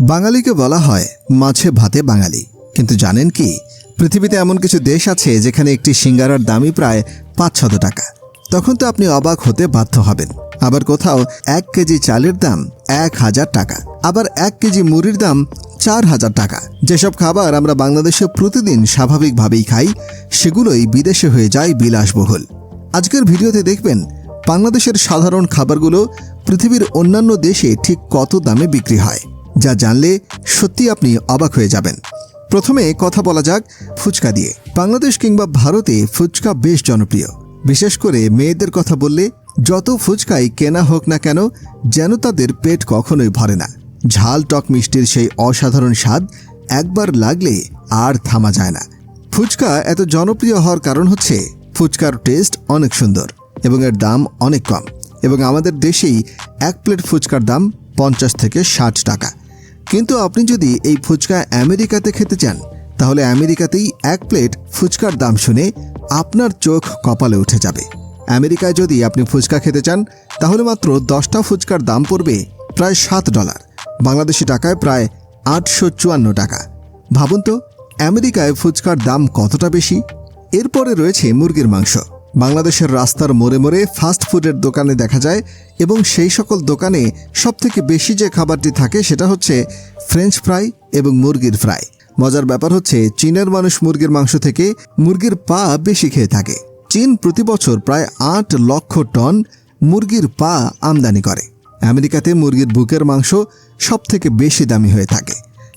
বাঙালিকে বলা হয় মাছে ভাতে বাঙালি। কিন্তু জানেন কি, পৃথিবীতে এমন কিছু দেশ আছে যেখানে একটি সিঙ্গারার দামই প্রায় পাঁচ শত টাকা। তখন তো আপনি অবাক হতে বাধ্য হবেন। আবার কোথাও এক কেজি চালের দাম এক হাজার টাকা। আবার এক কেজি মুড়ির দাম চার হাজার টাকা। যেসব খাবার আমরা বাংলাদেশে প্রতিদিন স্বাভাবিকভাবেই খাই, সেগুলোই বিদেশে হয়ে যায় বিলাসবহুল। আজকের ভিডিওতে দেখবেন, বাংলাদেশের সাধারণ খাবারগুলো পৃথিবীর অন্যান্য দেশে ঠিক কত দামে বিক্রি হয়। যা জানলে সত্যি আপনি অবাক হয়ে যাবেন। প্রথমে কথা বলা যাক ফুচকা দিয়ে। বাংলাদেশ কিংবা ভারতে ফুচকা বেশ জনপ্রিয়। বিশেষ করে মেয়েদের কথা বললে যত ফুচকাই কেনা হোক না কেন যেন তাদের পেট কখনোই ভরে না। ঝাল টক মিষ্টির সেই অসাধারণ স্বাদ একবার লাগলে আর থামা যায় না। ফুচকা এত জনপ্রিয় হওয়ার কারণ হচ্ছে ফুচকার টেস্ট অনেক সুন্দর এবং এর দাম অনেক কম এবং আমাদের দেশেই এক প্লেট ফুচকার দাম পঞ্চাশ থেকে ষাট টাকা। কিন্তু আপনি যদি এই ফুচকা আমেরিকাতে খেতে চান, তাহলে আমেরিকাতেই এক প্লেট ফুচকার দাম শুনে আপনার চোখ কপালে উঠে যাবে। আমেরিকায় যদি আপনি ফুচকা খেতে চান, তাহলে মাত্র দশটা ফুচকার দাম পড়বে প্রায় সাত ডলার, বাংলাদেশি টাকায় প্রায় আটশো চুয়ান্ন টাকা। ভাবুন তো, আমেরিকায় ফুচকার দাম কতটা বেশি? এরপরে রয়েছে মুরগির মাংস। বাংলাদেশের রাস্তার মোড়ে মোড়ে ফাস্ট ফুডের দোকানে দেখা যায় এবং সেই সকল দোকানে সবথেকে বেশি যে খাবারটি থাকে সেটা হচ্ছে ফ্রেঞ্চ ফ্রাই এবং মুরগির ফ্রাই মজার ব্যাপার হচ্ছে, চীনের মানুষ মুরগির মাংস থেকে মুরগির পা বেশি খেয়ে থাকে। চীন প্রতি বছর প্রায় আট লক্ষ টন মুরগির পা আমদানি করে। আমেরিকাতে মুরগির বুকের মাংস সবথেকে বেশি দামি হয়ে থাকে।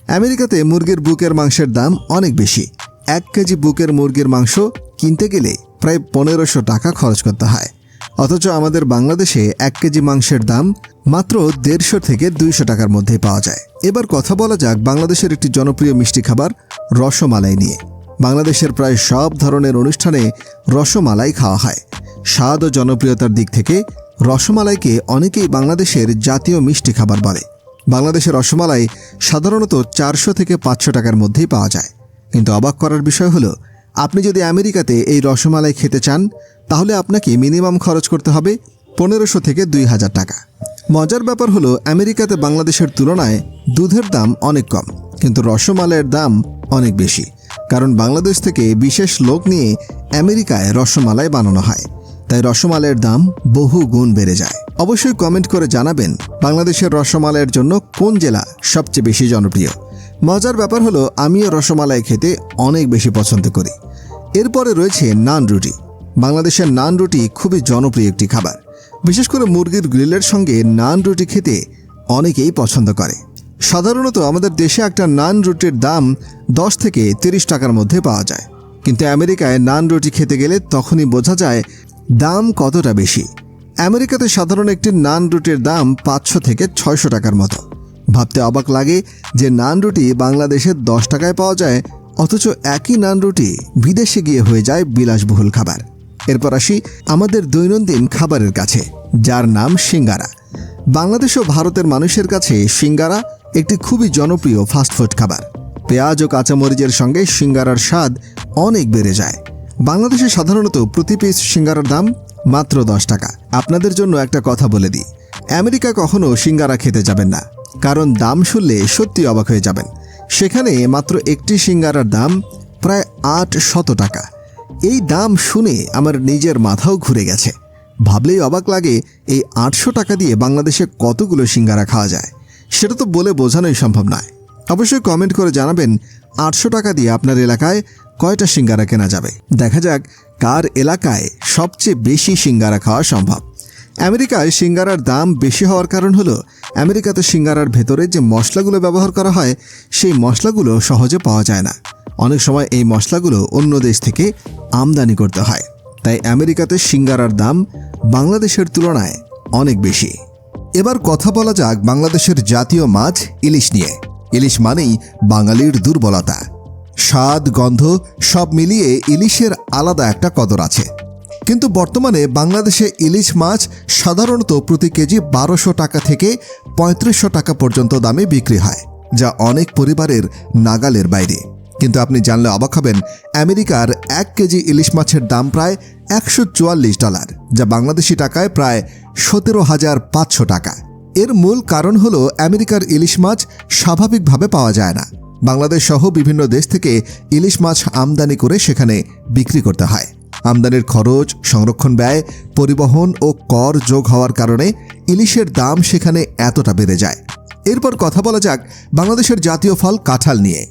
আমেরিকাতে মুরগির বুকের মাংসের দাম অনেক বেশি। এক কেজি বুকের মুরগির মাংস কিনতে গেলে প্রায় পনেরোশো টাকা খরচ করতে হয়। অথচ আমাদের বাংলাদেশে এক কেজি মাংসের দাম মাত্র দেড়শো থেকে দুইশো টাকার মধ্যে পাওয়া যায়। এবার কথা বলা যাক বাংলাদেশের একটি জনপ্রিয় মিষ্টি খাবার, রসমালাই নিয়ে। বাংলাদেশের প্রায় সব ধরনের অনুষ্ঠানে রসমালাই খাওয়া হয়। স্বাদ ও জনপ্রিয়তার দিক থেকে রসমালাইকে অনেকেই বাংলাদেশের জাতীয় মিষ্টি খাবার বলে। বাংলাদেশের রসমালাই সাধারণত চারশো থেকে পাঁচশো টাকার মধ্যেই পাওয়া যায়। কিন্তু অবাক করার বিষয় হলো আপনি যদি আমেরিকাতে এই রসমালাই খেতে চান, তাহলে আপনাকে মিনিমাম খরচ করতে হবে পনেরোশো থেকে দুই হাজার টাকা। মজার ব্যাপার হলো, আমেরিকাতে বাংলাদেশের তুলনায় দুধের দাম অনেক কম, কিন্তু রসমালাইয়ের দাম অনেক বেশি, কারণ বাংলাদেশ থেকে বিশেষ লোক নিয়ে আমেরিকায় রসমালাই বানানো হয়। তাই রসমালাইয়ের দাম বহু গুণ বেড়ে যায়। অবশ্যই কমেন্ট করে জানাবেন, বাংলাদেশের রসমালাইয়ের জন্য কোন জেলা সবচেয়ে বেশি জনপ্রিয়। মজার ব্যাপার হলো, আমিও রসমালাই খেতে অনেক বেশি পছন্দ করি। এরপরে রয়েছে নান রুটি। বাংলাদেশের নান রুটি খুবই জনপ্রিয় একটি খাবার। বিশেষ করে মুরগির গ্রিলের সঙ্গে নান রুটি খেতে অনেকেই পছন্দ করে। সাধারণত আমাদের দেশে একটা নান রুটির দাম দশ থেকে তিরিশ টাকার মধ্যে পাওয়া যায়। কিন্তু আমেরিকায় নান রুটি খেতে গেলে তখনই বোঝা যায় দাম কতটা বেশি। আমেরিকাতে সাধারণ একটি নান রুটির দাম পাঁচশো থেকে ছয়শো টাকার মতো। ভাবতে অবাক লাগে যে নান রুটি বাংলাদেশে দশ টাকায় পাওয়া যায়, অথচ একই নান রুটি বিদেশে গিয়ে হয়ে যায় বিলাসবহুল খাবার। এরপর আসি আমাদের দৈনন্দিন খাবারের কাছে, যার নাম সিঙ্গারা। বাংলাদেশ ও ভারতের মানুষের কাছে সিঙ্গারা একটি খুবই জনপ্রিয় ফাস্টফুড খাবার। পেঁয়াজ ও কাঁচামরিচের সঙ্গে সিঙ্গারার স্বাদ অনেক বেড়ে যায়। বাংলাদেশে সাধারণত প্রতি পিস সিঙ্গারার দাম মাত্র দশ টাকা। আপনাদের জন্য একটা কথা বলে দিই আমেরিকা কখনো সিঙ্গারা খেতে যাবেন না। কারণ দাম শুনলে সত্যি অবাক হয়ে যাবেন। সেখানে মাত্র একটি সিঙ্গারার দাম প্রায় আট শত টাকা। এই দাম শুনে আমার নিজের মাথাও ঘুরে গেছে। ভাবলেই অবাক লাগে, এই আটশো টাকা দিয়ে বাংলাদেশে কতগুলো সিঙ্গারা খাওয়া যায়? সেটা তো বলে বোঝানোই সম্ভব নয়। অবশ্যই কমেন্ট করে জানাবেন আটশো টাকা দিয়ে আপনার এলাকায় কয়টা সিঙ্গারা কেনা যাবে? দেখা যাক কার এলাকায় সবচেয়ে বেশি সিঙ্গারা খাওয়া সম্ভব। আমেরিকায় সিঙ্গারার দাম বেশি হওয়ার কারণ হলো আমেরিকাতে সিঙ্গারার ভেতরে যে মশলাগুলো ব্যবহার করা হয়, সেই মশলাগুলো সহজে পাওয়া যায় না। অনেক সময় এই মশলাগুলো অন্য দেশ থেকে আমদানি করতে হয়। তাই আমেরিকাতে সিঙ্গারার দাম বাংলাদেশের তুলনায় অনেক বেশি। এবার কথা বলা যাক বাংলাদেশের জাতীয় মাছ ইলিশ নিয়ে। ইলিশ মানেই বাঙালির দুর্বলতা। স্বাদ, গন্ধ সব মিলিয়ে ইলিশের আলাদা একটা কদর আছে। কিন্তু বর্তমানে বাংলাদেশে ইলিশ মাছ সাধারণত প্রতি কেজি বারোশো টাকা থেকে পঁয়ত্রিশশো টাকা পর্যন্ত দামে বিক্রি হয়, যা অনেক পরিবারের নাগালের বাইরে। কিন্তু আপনি জানলে অবাক হবেন, আমেরিকার এক কেজি ইলিশ মাছের দাম প্রায় একশো চুয়াল্লিশ ডলার, যা বাংলাদেশি টাকায় প্রায় সতেরো হাজার পাঁচশো টাকা। এর মূল কারণ হল আমেরিকার ইলিশ মাছ স্বাভাবিকভাবে পাওয়া যায় না। বাংলাদেশ সহ বিভিন্ন দেশ থেকে ইলিশ মাছ আমদানি করে সেখানে বিক্রি করতে হয়। আমদানির খরচ, সংরক্ষণ ব্যয়, পরিবহন ও কর যোগ হওয়ার কারণে ইলিশের দাম সেখানে এতটা বেড়ে যায়। এরপর কথা বলা যাক বাংলাদেশের জাতীয় ফল কাঁঠাল নিয়ে।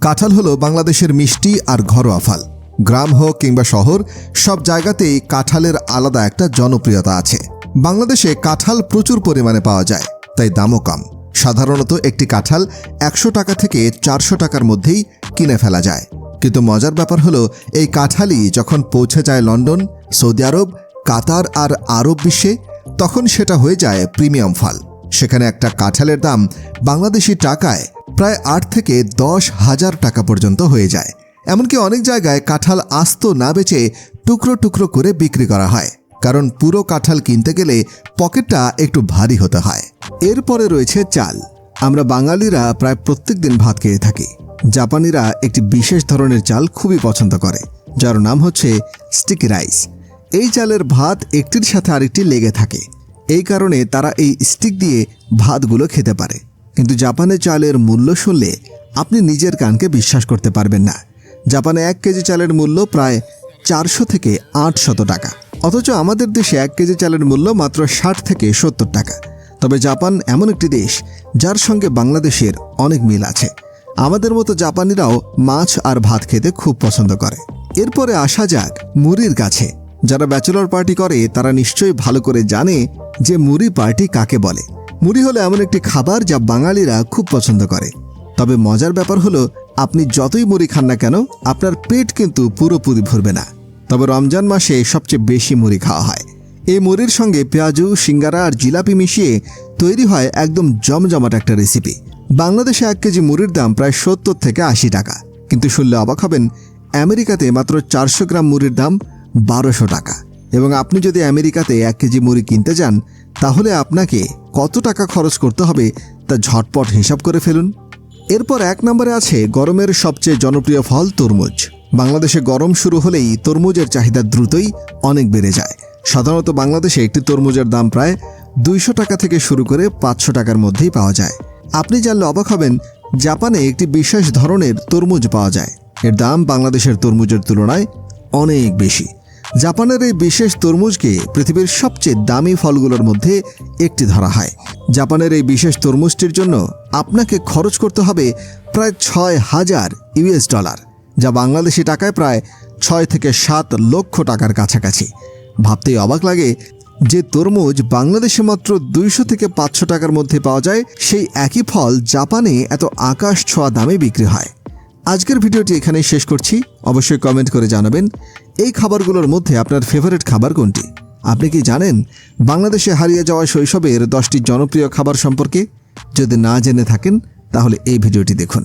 কাঁঠাল হলো বাংলাদেশের মিষ্টি আর ঘরোয়া ফল। গ্রাম হোক কিংবা শহর, সব জায়গাতেই কাঁঠালের আলাদা একটা জনপ্রিয়তা আছে। বাংলাদেশে কাঁঠাল প্রচুর পরিমাণে পাওয়া যায়, তাই দামও কম। সাধারণত একটি কাঁঠাল একশো টাকা থেকে চারশো টাকার মধ্যেই কিনে ফেলা যায়। কিন্তু মজার ব্যাপার হলো, এই কাঁঠালই যখন পৌঁছে যায় লন্ডন, সৌদি আরব, কাতার আর আরব বিশ্বে, তখন সেটা হয়ে যায় প্রিমিয়াম ফল। সেখানে একটা কাঁঠালের দাম বাংলাদেশি টাকায় প্রায় আট থেকে দশ হাজার টাকা পর্যন্ত হয়ে যায়। এমনকি অনেক জায়গায় কাঁঠাল আস্ত না বেচে টুকরো টুকরো করে বিক্রি করা হয়। কারণ পুরো কাঁঠাল কিনতে গেলে পকেটটা একটু ভারী হতে হয়। এরপরে রয়েছে চাল। আমরা বাঙালিরা প্রায় প্রত্যেক দিন ভাত খেয়ে থাকি। জাপানিরা একটি বিশেষ ধরনের চাল খুবই পছন্দ করে, যার নাম হচ্ছে স্টিকি রাইস। এই চালের ভাত একটির সাথে আরেকটি লেগে থাকে। এই কারণে তারা এই স্টিক দিয়ে ভাতগুলো খেতে পারে। কিন্তু জাপানে চালের মূল্য শুনলে আপনি নিজের কানকে বিশ্বাস করতে পারবেন না। জাপানে এক কেজি চালের মূল্য প্রায় চারশো থেকে আটশত টাকা। অথচ আমাদের দেশে এক কেজি চালের মূল্য মাত্র ষাট থেকে সত্তর টাকা। তবে জাপান এমন একটি দেশ, যার সঙ্গে বাংলাদেশের অনেক মিল আছে। আমাদের মতো জাপানিরাও মাছ আর ভাত খেতে খুব পছন্দ করে। এরপরে আসা যাক মুড়ির কাছে। যারা ব্যাচেলর পার্টি করে, তারা নিশ্চয়ই ভালো করে জানে যে মুড়ি পার্টি কাকে বলে। মুড়ি হলো এমন একটি খাবার যা বাঙালিরা খুব পছন্দ করে। তবে মজার ব্যাপার হলো, আপনি যতই মুড়ি খান না কেন, আপনার পেট কিন্তু পুরোপুরি ভরবে না। তবে রমজান মাসে সবচেয়ে বেশি মুড়ি খাওয়া হয়। এই মুড়ির সঙ্গে পেঁয়াজু, সিঙ্গারা আর জিলাপি মিশিয়ে তৈরি হয় একদম জমজমাট একটা রেসিপি। বাংলাদেশে এক কেজি মুড়ির দাম প্রায় সত্তর থেকে আশি টাকা। কিন্তু শুনলে অবাক হবেন, আমেরিকাতে মাত্র চারশো গ্রাম মুড়ির দাম বারোশো টাকা। এবং আপনি যদি আমেরিকাতে এক কেজি মুড়ি কিনতে যান, তাহলে আপনাকে কত টাকা খরচ করতে হবে তা ঝটপট হিসাব করে ফেলুন। এরপর এক নম্বরে আছে গরমের সবচেয়ে জনপ্রিয় ফল তরমুজ। বাংলাদেশে গরম শুরু হলেই তরমুজের চাহিদা দ্রুতই অনেক বেড়ে যায়। সাধারণত বাংলাদেশে একটি তরমুজের দাম প্রায় দুইশো টাকা থেকে শুরু করে পাঁচশো টাকার মধ্যেই পাওয়া যায়। আপনি জানলে অবাক হবেন, জাপানে একটি বিশেষ ধরনের তরমুজ পাওয়া যায়। এর দাম বাংলাদেশের তরমুজের তুলনায় অনেক বেশি। জাপানের এই বিশেষ তরমুজকে পৃথিবীর সবচেয়ে দামি ফলগুলোর মধ্যে একটি ধরা হয়। জাপানের এই বিশেষ তরমুজটির জন্য আপনাকে খরচ করতে হবে প্রায় ছয় হাজার ইউএস ডলার, যা বাংলাদেশি টাকায় প্রায় ছয় থেকে সাত লক্ষ টাকার কাছাকাছি। ভাবতেই অবাক লাগে যে তরমুজ বাংলাদেশে মাত্র দুইশো থেকে পাঁচশো টাকার মধ্যে পাওয়া যায়, সেই একই ফল জাপানে এত আকাশ ছোঁয়া দামে বিক্রি হয়। আজকের ভিডিওটি এখানেই শেষ করছি। অবশ্যই কমেন্ট করে জানাবেন, এই খাবারগুলোর মধ্যে আপনার ফেভারিট খাবার কোনটি? আপনি কি জানেন, বাংলাদেশে হারিয়ে যাওয়া শৈশবের দশটি জনপ্রিয় খাবার সম্পর্কে? যদি না জেনে থাকেন, তাহলে এই ভিডিওটি দেখুন।